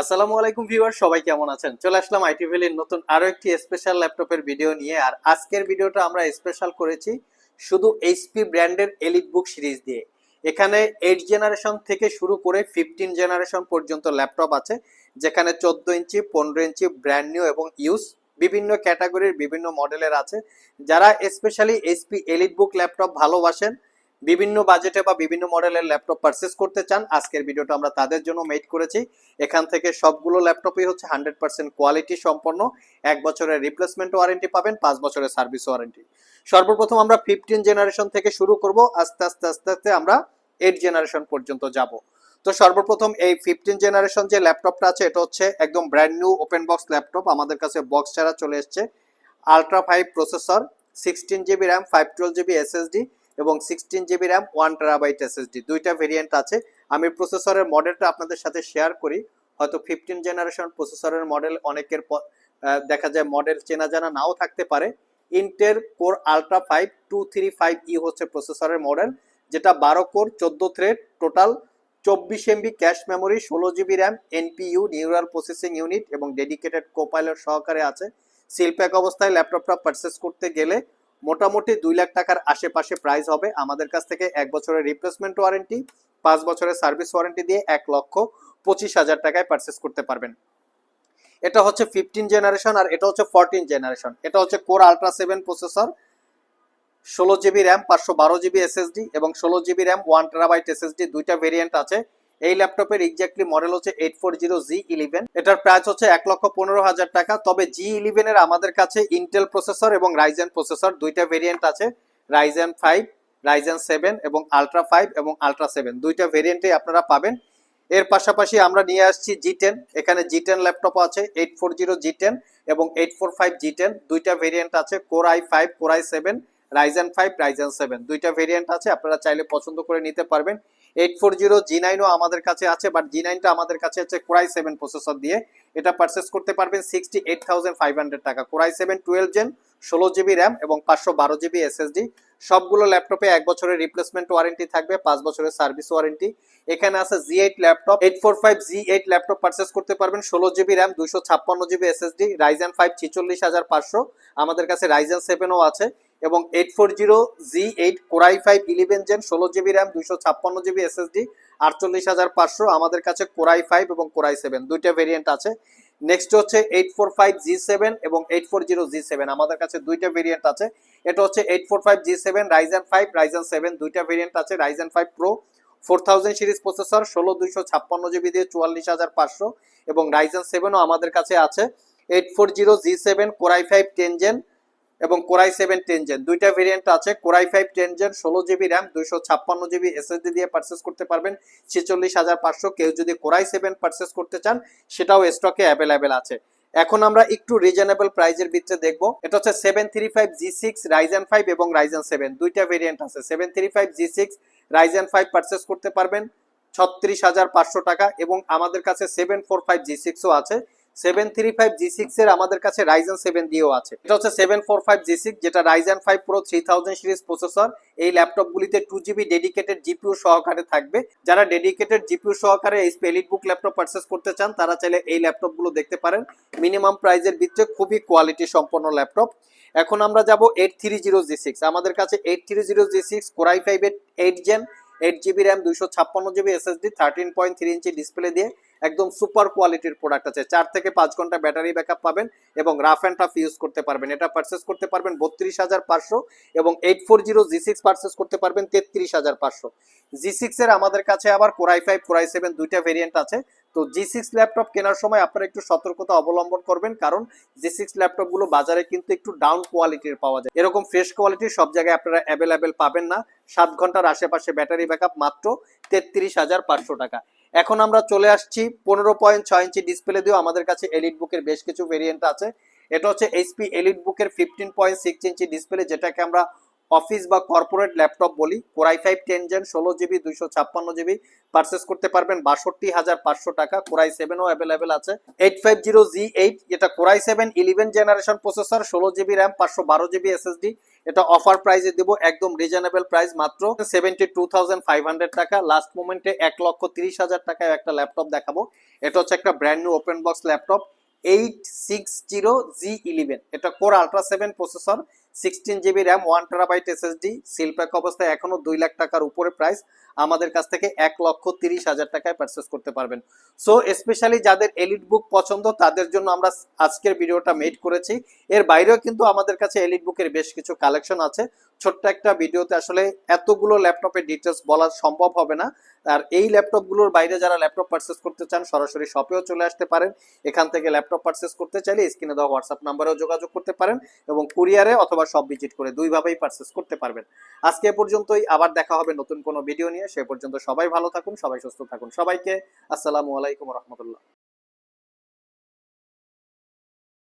আসসালামু আলাইকুম ভিউয়ার সবাই কেমন আছেন? চলে আসলাম আইটি ভ্যালির নতুন আরও একটি স্পেশাল ল্যাপটপের ভিডিও নিয়ে। আর আজকের ভিডিওটা আমরা স্পেশাল করেছি শুধু এইচপি ব্র্যান্ডের এলিট বুক সিরিজ দিয়ে। এখানে এইট জেনারেশন থেকে শুরু করে ফিফটিন জেনারেশন পর্যন্ত ল্যাপটপ আছে, যেখানে চোদ্দ ইঞ্চি, পনেরো ইঞ্চি ব্র্যান্ড নিউ এবং ইউজ বিভিন্ন ক্যাটাগরির বিভিন্ন মডেলের আছে। যারা specially HP elite book laptop ভালোবাসেন বিভিন্ন বাজেটে বা বিভিন্ন মডেলের ল্যাপটপ পারচেস করতে চান, আজকের ভিডিওটা আমরা তাদের জন্য মেড করেছি। এখান থেকে সবগুলো ল্যাপটপই হচ্ছে হান্ড্রেড পার্সেন্ট কোয়ালিটি সম্পন্ন। এক বছরের রিপ্লেসমেন্ট ওয়ারেন্টি পাবেন, পাঁচ বছরের সার্ভিস ওয়ারেন্টি সর্বপ্রথম আমরা ফিফটিন জেনারেশন থেকে শুরু করব। আস্তে আস্তে আস্তে আস্তে আমরা এইট জেনারেশন পর্যন্ত যাব। তো সর্বপ্রথম এই ফিফটিন জেনারেশন যে ল্যাপটপটা আছে, এটা হচ্ছে একদম brand new open box laptop আমাদের কাছে বক্স ছাড়া চলে এসছে। Ultra five processor sixteen GB RAM five twelve GB SSD এবং sixteen GB RAM one terabyte SSD দুইটা ভেরিয়েন্ট আছে। আমি প্রসেসরের মডেলটা আপনাদের সাথে শেয়ার করি। হয়তো ফিফটিন জেনারেশন প্রসেসরের মডেল অনেকের দেখা যায় মডেল চেনা জানা নাও থাকতে পারে। Intel core ultra five two three five ই হচ্ছে প্রসেসরের মডেল যেটা বারো কোর চোদ্দ থ্রেড টোটাল চব্বিশ এমবি ক্যাশ মেমোরি ষোলো GB RAM NPU neural processing unit এবং ডেডিকেটেড কোপাইলট সহকারে আছে। সিল প্যাক অবস্থায় ল্যাপটপটা পারচেস করতে গেলে মোটামুটি দুই লাখ টাকার আশেপাশে প্রাইস হবে। আমাদের কাছ থেকে এক বছরের রিপ্লেসমেন্ট ওয়ারেন্টি পাঁচ বছরের সার্ভিস ওয়ারেন্টি দিয়ে এক লক্ষ পঁচিশ হাজার টাকায় পারচেস করতে পারবেন। এটা হচ্ছে ফিফটিন জেনারেশন আর এটা হচ্ছে ফোরটিন জেনারেশন এটা হচ্ছে কোর আলট্রা সেভেন প্রসেসর ষোলো জিবি র্যাম পাঁচশো বারো জিবি এসএসডি এবং ষোলো GB RAM one terabyte SSD দুইটা ভেরিয়েন্ট আছে। এই ল্যাপটপের এক্স্যাক্টলি মডেল হচ্ছে eight four zero G eleven এটার প্রাইস হচ্ছে এক লক্ষ পনেরো হাজার টাকা। তবে জি ইলেভেনের আমাদের কাছে ইন্টেল প্রসেসর এবং রাইজেন প্রসেসর দুইটা ভেরিয়েন্ট আছে। রাইজেন ফাইভ রাইজেন সেভেন এবং আলট্রা ফাইভ এবং আলট্রা সেভেন দুইটা ভেরিয়েন্টে আপনারা পাবেন। এর পাশাপাশি আমরা নিয়ে আসছি জি টেন এখানে জি টেন ল্যাপটপ আছে eight four zero G ten এবং eight four five G ten দুইটা ভেরিয়েন্ট আছে core I five core I seven Ryzen five Ryzen seven দুইটা ভেরিয়েন্ট আছে, আপনারা চাইলে পছন্দ করে নিতে পারবেন। এইট ফোর জিরো জি নাইনও আমাদের কাছে আছে বাট জি নাইনটা আমাদের কাছে আছে কোরাই সেভেন প্রসেসর দিয়ে। এটা পারচেস করতে পারবেন sixty eight thousand five hundred টাকা core i seven twelve gen ষোলো জিবি র্যাম এবং পাঁচশো বারো জিবি এসএসডি সবগুলো ল্যাপটপে এক বছরের রিপ্লেসমেন্ট ওয়ারেন্টি থাকবে, পাঁচ বছরের সার্ভিস ওয়ারেন্টি এখানে আছে G eight laptop eight four five G eight laptop purchase করতে পারবেন, ষোলো জিবি র্যাম দুশো ছাপ্পান্ন জিবি এসএসডি রাইজেন ফাইভ ছিচল্লিশ হাজার পাঁচশো। আমাদের কাছে রাইজেন সেভেনও আছে। এবং eight four zero G eight core i five eleven gen ষোলো জিবি র্যাম দুইশো ছাপ্পান্ন জিবি এসএসডি আটচল্লিশ হাজার পাঁচশো আমাদের কাছে কোরাই ফাইভ এবং কোরাই সেভেন দুইটা ভেরিয়েন্ট আছে। নেক্সট হচ্ছে eight four five G seven এবং eight four zero G seven আমাদের কাছে দুইটা ভেরিয়েন্ট আছে। এটা হচ্ছে eight four five G seven Ryzen five Ryzen seven দুইটা ভেরিয়েন্ট আছে Ryzen five pro four thousand series processor ষোলো, দুইশো ছাপ্পান্ন জিবি দিয়ে চুয়াল্লিশ হাজার পাঁচশো এবং রাইজেন সেভেনও আমাদের কাছে আছে। Eight four zero G seven core i five ten gen এবং core i seven ten gen দুইটা ভেরিয়েন্ট আছে, core i five ten gen ষোলো জিবি র্যাম দুইশো ছাপ্পান্ন জিবি এসএসডি দিয়ে পারচেস করতে পারবেন। ছেচল্লিশ হাজার পাঁচশো কেউ যদি কোরাই সেভেন পারচেস করতে চান, সেটাও স্টকে অ্যাভেলেবেল আছে। এখন আমরা একটু রিজনেবল প্রাইজের ভিতরে দেখব। এটা হচ্ছে seven three five G six Ryzen five এবং রাইজেন সেভেন দুইটা ভেরিয়েন্ট আছে। Seven three five G six Ryzen five purchase করতে পারবেন। ছত্রিশ হাজার পাঁচশো টাকা এবং আমাদের কাছে সেভেন ফোর ফাইভ জি সিক্সও আছে। Seven three five G six এর আমাদের কাছে রাইজেন সেভেন দিয়েও আছে। এটা হচ্ছে seven four five G six, যেটা Ryzen five pro three thousand series processor এই ল্যাপটপগুলিতে টু জিবি ডেডিকেটেড জিপিউ সহকারে থাকবে। যারা ডেডিকেটেড জিপিউ সহকারে এই এলিট বুক ল্যাপটপ পারচেস করতে চান, তারা চাইলে এই ল্যাপটপগুলো দেখতে পারেন। মিনিমাম প্রাইজের ভিতরে খুবই কোয়ালিটি সম্পন্ন ল্যাপটপ। এখন আমরা যাব eight three zero G six আমাদের কাছে eight three zero G six core i five eight gen eight GB RAM দুইশো ছাপ্পান্ন GB SSD thirteen point three inch display দিয়ে একদম সুপার কোয়ালিটির প্রোডাক্ট আছে। চার থেকে পাঁচ ঘণ্টা ব্যাটারি ব্যাকআপ পাবেন এবং রাফ অ্যান্ড টাফ ইউজ করতে পারবেন। এটা পারচেস করতে পারবেন বত্রিশ হাজার পাঁচশো এবং eight four zero G six purchase করতে পারবেন তেত্রিশ হাজার পাঁচশো। জি সিক্সের আমাদের কাছে আবার core i five core i seven দুইটা ভেরিয়েন্ট আছে। তো জি সিক্স ল্যাপটপ কেনার সময় আপনারা একটু সতর্কতা অবলম্বন করবেন, কারণ জি সিক্স ল্যাপটপগুলো বাজারে কিন্তু একটু ডাউন কোয়ালিটির পাওয়া যায়। এরকম ফ্রেশ কোয়ালিটির সব জায়গায় আপনারা অ্যাভেলেবেল পাবেন না। সাত ঘণ্টার আশেপাশে ব্যাটারি ব্যাকআপ মাত্র তেত্রিশ হাজার পাঁচশো টাকা। এখন আমরা চলে আসছি পনেরো পয়েন্ট ছয় ইঞ্চি ডিসপ্লে দিয়েও আমাদের কাছে এলিট বুকের বেশ কিছু ভেরিয়েন্ট আছে। এটা হচ্ছে এইচপি এলিট বুকের fifteen point six inch display যেটাকে আমরা অফিস বা কর্পোরেট ল্যাপটপ বলি core i five ten gen ষোলো জিবি, দুইশো ছাপ্পান্ন জিবি পারচেস করতে পারবেন বাষট্টি হাজার পাঁচশো টাকা। কোরাই সেভেনও অ্যাভেলেবেল আছে। Eight five zero G eight এটা core i seven eleven generation processor ষোলো জিবি র্যাম পাঁচশো বারো জিবি এসএসডি এটা অফার প্রাইসে দিব একদম রিজনেবল প্রাইস মাত্র seventy two thousand five hundred টাকা। লাস্ট মোমেন্টে এক লক্ষ তিরিশ হাজার টাকায় একটা ল্যাপটপ দেখাবো। এটা হচ্ছে একটা brand new open box laptop eight six zero G eleven এটা core ultra seven processor sixteen GB RAM one terabyte SSD seal pack অবস্থায় এখনও দুই লাখ টাকার উপরে প্রাইস আমাদের কাছ থেকে এক লক্ষ তিরিশ হাজার টাকায় পারচেস করতে পারবেন। সো স্পেশালি যাদের এলিট বুক পছন্দ, তাদের জন্য আমরা আজকের ভিডিওটা মেড করেছি। এর বাইরেও কিন্তু আমাদের কাছে এলিট বুকের বেশ কিছু কালেকশন আছে। ছোট্ট একটা ভিডিওতে আসলে এতগুলো ল্যাপটপের ডিটেলস বলা সম্ভব হবে না। আর এই ল্যাপটপগুলোর বাইরে যারা ল্যাপটপ পারচেস করতে চান, সরাসরি শপেও চলে আসতে পারেন। এখান থেকে ল্যাপটপ পারচেস করতে চাইলে স্ক্রিনে দেওয়া হোয়াটসঅ্যাপ নাম্বারেও যোগাযোগ করতে পারেন এবং কুরিয়ারে অথবা সব ভিজিট করে দুইভাবেই পারচেস করতে পারবেন। আজকে পর্যন্তই, আবার দেখা হবে নতুন কোনো ভিডিও নিয়ে। সে পর্যন্ত সবাই ভালো থাকুন, সবাই সুস্থ থাকুন। সবাইকে আসসালামু আলাইকুম রহমতুল্লাহ।